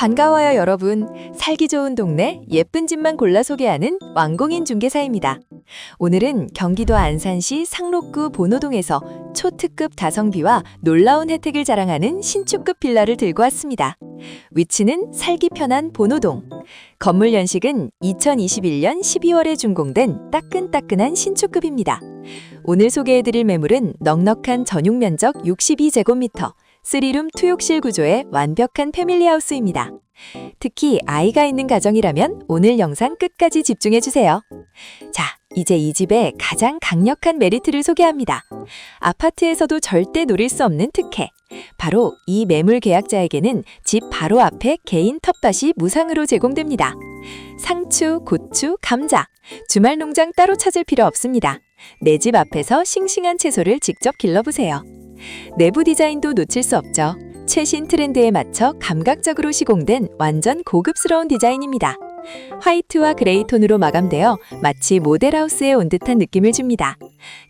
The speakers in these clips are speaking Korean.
반가워요, 여러분. 살기 좋은 동네 예쁜 집만 골라 소개하는 왕공인 중개사입니다. 오늘은 경기도 안산시 상록구 본호동에서 초특급 다성비와 놀라운 혜택을 자랑하는 신축급 빌라를 들고 왔습니다. 위치는 살기 편한 본호동. 건물 연식은 2021년 12월에 준공된 따끈따끈한 신축급입니다. 오늘 소개해드릴 매물은 넉넉한 전용 면적 62제곱미터, 3룸 투욕실 구조의 완벽한 패밀리하우스입니다. 특히 아이가 있는 가정이라면 오늘 영상 끝까지 집중해주세요. 자, 이제 이 집의 가장 강력한 메리트를 소개합니다. 아파트에서도 절대 노릴 수 없는 특혜. 바로 이 매물 계약자에게는 집 바로 앞에 개인 텃밭이 무상으로 제공됩니다. 상추, 고추, 감자. 주말 농장 따로 찾을 필요 없습니다. 내 집 앞에서 싱싱한 채소를 직접 길러보세요. 내부 디자인도 놓칠 수 없죠. 최신 트렌드에 맞춰 감각적으로 시공된 완전 고급스러운 디자인입니다. 화이트와 그레이 톤으로 마감되어 마치 모델하우스에 온 듯한 느낌을 줍니다.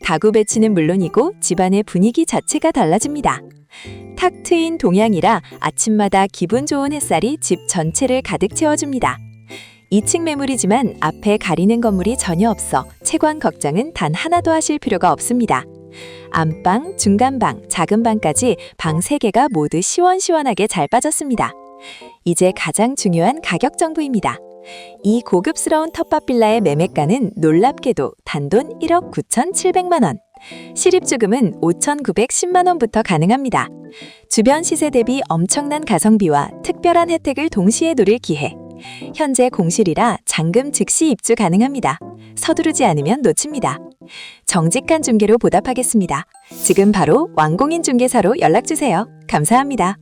가구 배치는 물론이고 집안의 분위기 자체가 달라집니다. 탁 트인 동양이라 아침마다 기분 좋은 햇살이 집 전체를 가득 채워줍니다. 2층 매물이지만 앞에 가리는 건물이 전혀 없어 채광 걱정은 단 하나도 하실 필요가 없습니다. 안방, 중간방, 작은 방까지 방 3개가 모두 시원시원하게 잘 빠졌습니다. 이제 가장 중요한 가격 정보입니다. 이 고급스러운 텃밭 빌라의 매매가는 놀랍게도 단돈 1억 9,700만 원. 실입주금은 5,910만 원부터 가능합니다. 주변 시세 대비 엄청난 가성비와 특별한 혜택을 동시에 누릴 기회. 현재 공실이라 잔금 즉시 입주 가능합니다. 서두르지 않으면 놓칩니다. 정직한 중개로 보답하겠습니다. 지금 바로 왕공인 중개사로 연락 주세요. 감사합니다.